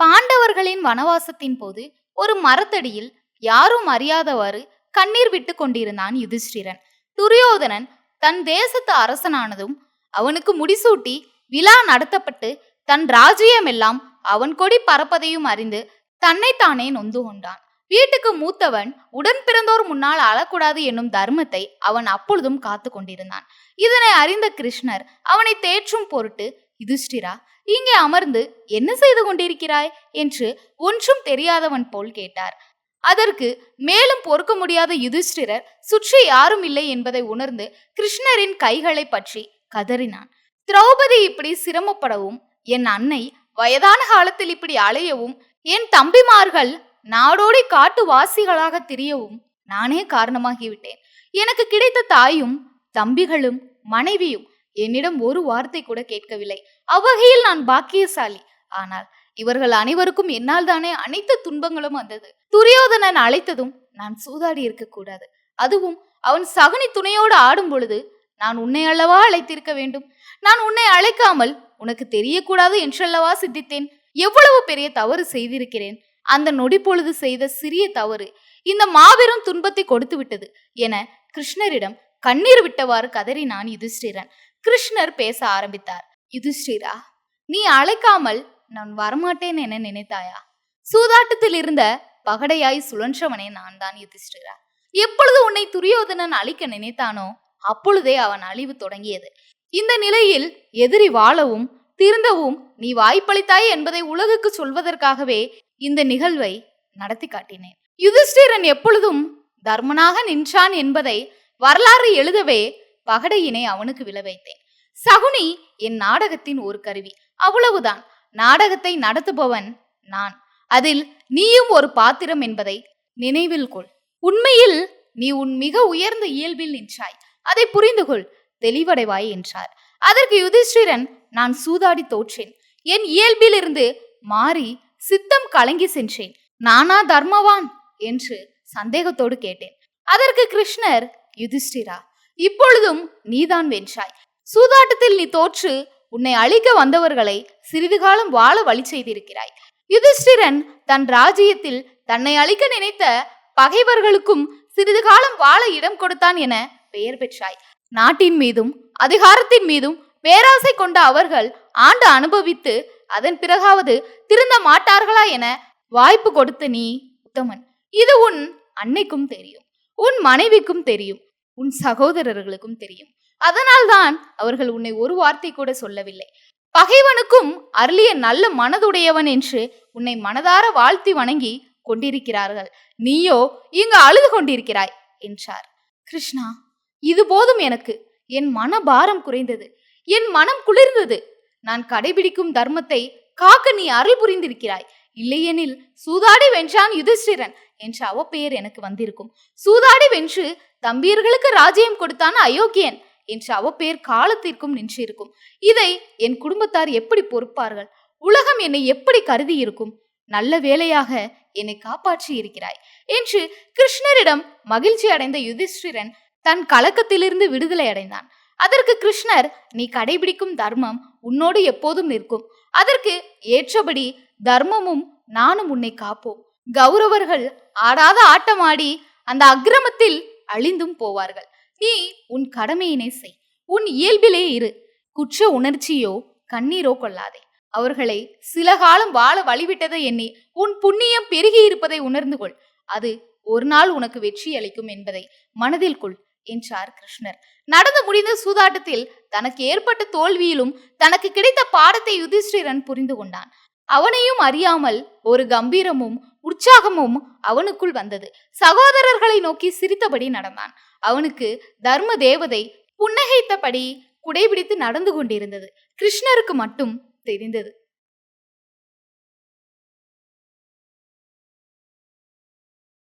பாண்டவர்களின் வனவாசத்தின் போது ஒரு மரத்தடியில் யாரும் அறியாதவாறு கண்ணீர் விட்டு கொண்டிருந்தான் யுதிஷ்டிரன். துரியோதனன் தன் தேசத்து அரசனானதும் அவனுக்கு முடிசூட்டி விழா நடத்தப்பட்டு தன் ராஜ்யமெல்லாம் அவன் கொடி பறப்பதையும் அறிந்து தன்னைத்தானே நொந்து கொண்டான். வீட்டுக்கு மூத்தவன் உடன் பிறந்தோர் முன்னால் அழக்கூடாது என்னும் தர்மத்தை அவன் அப்பொழுதும் காத்து கொண்டிருந்தான். இதனை அறிந்த கிருஷ்ணர் அவனை தேற்றும் பொருட்டு யுதிஷ்டிரா இங்கே அமர்ந்து என்ன செய்து கொண்டிருக்கிறாய்? என்று ஒன்றும் தெரியாதவன் போல் கேட்டார். அதற்கு மேலும் பொறுக்க முடியாத யுதிஷ்டிரர் சுற்றி யாரும் இல்லை என்பதை உணர்ந்து கிருஷ்ணரின் கைகளை பற்றி கதறினான். திரௌபதி இப்படி சிரமப்படவும் என் அன்னை வயதான காலத்தில் இப்படி அலையவும் என் தம்பிமார்கள் நாடோடி காட்டுவாசிகளாக திரியவும் நானே காரணமாகிவிட்டேன். எனக்கு கிடைத்த தாயும் தம்பிகளும் மனைவியும் என்னிடம் ஒரு வார்த்தை கூட கேட்கவில்லை. அவ்வகையில் நான் பாக்கியசாலி. ஆனால் இவர்கள் அனைவருக்கும் என்னால் தானே அனைத்து துன்பங்களும் வந்தது. துரியோதனன் அழைத்ததும் நான் சூதாடி இருக்கக்கூடாது. அதுவும் அவன் சகுனி துணையோடு ஆடும் பொழுது நான் உன்னை அல்லவா அழைத்திருக்க வேண்டும்? நான் உன்னை அழைக்காமல் உனக்கு தெரியக்கூடாது என்றல்லவா சித்தித்தேன்? எவ்வளவு பெரிய தவறு செய்திருக்கிறேன்? அந்த நொடி பொழுது செய்த சிறிய தவறு இந்த மாபெரும் துன்பத்தை கொடுத்து விட்டது என கிருஷ்ணரிடம் கண்ணீர் விட்டவாறு கதறினான் யுதிஷ்டிரன். கிருஷ்ணர் பேச ஆரம்பித்தார். யுதிஷ்டிரா நீ அழைக்காமல் நான் வரமாட்டேன் என நினைத்தாயா? சூதாட்டத்தில் இருந்த பகடையாய் சுழன்றவனே நான் தான் யுதிஷ்டிரா எப்பொழுது உன்னை துரியோதனன் அழிக்க நினைத்தானோ அப்பொழுதே அவன் அழிவு தொடங்கியது. இந்த நிலையில் எதிரி வாழவும் திருந்தவும் நீ வாய்ப்பளித்தாய் என்பதை உலகுக்கு சொல்வதற்காகவே இந்த நிகழ்வை நடத்தி காட்டினேன். யுதிஷ்டிரன் எப்பொழுதும் தர்மனாக நின்றான் என்பதை வரலாறு எழுதவே பகடையினை அவனுக்கு விழ வைத்தேன். சகுனி என் நாடகத்தின் ஒரு கருவி. அவ்வளவுதான். நாடகத்தை நடத்துபவன் நான். அதில் நீயும் ஒரு பாத்திரம் என்பதை நினைவில் கொள். உண்மையில் நீ உன் மிக உயர்ந்த இயல்பில் நின்றாய். அதை புரிந்து கொள். தெளிவடைவாய் என்றார். அதற்கு யுதிஷ்டிரன் நான் சூதாடி தோற்றேன். என் இயல்பிலிருந்து மாறி சித்தம் கலங்கி சென்றேன். நானா தர்மவான்? என்று சந்தேகத்தோடு கேட்டேன். அதற்கு கிருஷ்ணர் யுதிஷ்டிரா இப்பொழுதும் நீதான் வென்றாய். சூதாட்டத்தில் நீ தோற்று உன்னை அழிக்க வந்தவர்களை சிறிது காலம் வாழ வழி செய்திருக்கிறாய். யுதிஷ்டிரன் தன் ராஜ்யத்தில் தன்னை அழிக்க நினைத்த பகைவர்களுக்கும் சிறிது காலம் வாழ இடம் கொடுத்தான் என பெயர் பெற்றாய். நாட்டின் மீதும் அதிகாரத்தின் மீதும் பேராசை கொண்ட அவர்கள் ஆண்டு அனுபவித்து அதன் பிறகாவது திருந்த மாட்டார்களா என வாய்ப்பு கொடுத்த நீ உத்தமன். இது உன் அன்னைக்கும் தெரியும் உன் மனைவிக்கும் தெரியும். உன் சகோதரர்களுக்கும் தெரியும். அதனால்தான் அவர்கள் உன்னை ஒரு வார்த்தை கூட சொல்லவில்லை. பகைவனுக்கும் அருளிய நல்ல மனதுடையவன் என்று உன்னை மனதார வாழ்த்தி வணங்கி கொண்டிருக்கிறார்கள். நீயோ இங்கு அழுது கொண்டிருக்கிறாய் என்றார். கிருஷ்ணா இது போதும் எனக்கு. என் மன பாரம் குறைந்தது. என் மனம் குளிர்ந்தது. நான் கடைபிடிக்கும் தர்மத்தை காக்க நீ அருள் புரிந்திருக்கிறாய். இல்லையெனில் சூதாடி வென்றான் யுதிஷ்டிரன் என்ற அவப்பெயர் எனக்கு வந்திருக்கும். சூதாடி வென்று தம்பியர்களுக்கு ராஜ்யம் கொடுத்தான் அயோக்கியன் என்ற அவப்பெயர் காலத்திற்கும் நின்றிருக்கும். இதை என் குடும்பத்தார் எப்படி பொறுப்பார்கள்? உலகம் என்னை எப்படி கருதி இருக்கும் நல்ல வேலையாக என்னை காப்பாற்றி இருக்கிறாய் என்று கிருஷ்ணரிடம் மகிழ்ச்சி அடைந்த யுதிஷ்டிரன் தன் கலக்கத்திலிருந்து விடுதலை அடைந்தான். அதற்கு கிருஷ்ணர் நீ கடைபிடிக்கும் தர்மம் உன்னோடு எப்போதும் நிற்கும். அதற்கு ஏற்றபடி தர்மமும் நானும் உன்னை காப்போம். கௌரவர்கள் ஆடாத ஆட்டமாடி அந்த அக்கிரமத்தில் அழிந்தும் போவார்கள். நீ உன் கடமையினை செய். உன் இயல்பிலே இரு. குற்ற உணர்ச்சியோ கண்ணீரோ கொள்ளாதே. அவர்களை சில காலம் வாழ வழிவிட்டதை எண்ணி உன் புண்ணியம் பெருகி இருப்பதை உணர்ந்து கொள். அது ஒரு நாள் உனக்கு வெற்றி அளிக்கும் என்பதை மனதில் கொள். என்றார் கிருஷ்ணர். நடந்து முடிந்த சூதாட்டத்தில் தனக்கு ஏற்பட்ட தோல்வியிலும் தனக்கு கிடைத்த பாடத்தை யுதிஷ்டிரன் புரிந்து கொண்டான். அவனையும் அறியாமல் ஒரு கம்பீரமும் உற்சாகமும் அவனுக்குள் வந்தது. சகோதரர்களை நோக்கி சிரித்தபடி நடந்தான். அவனுக்கு தர்ம தேவதை புன்னகைத்தபடி குடைபிடித்து நடந்து கொண்டிருந்தது. கிருஷ்ணருக்கு மட்டும் தெரிந்தது.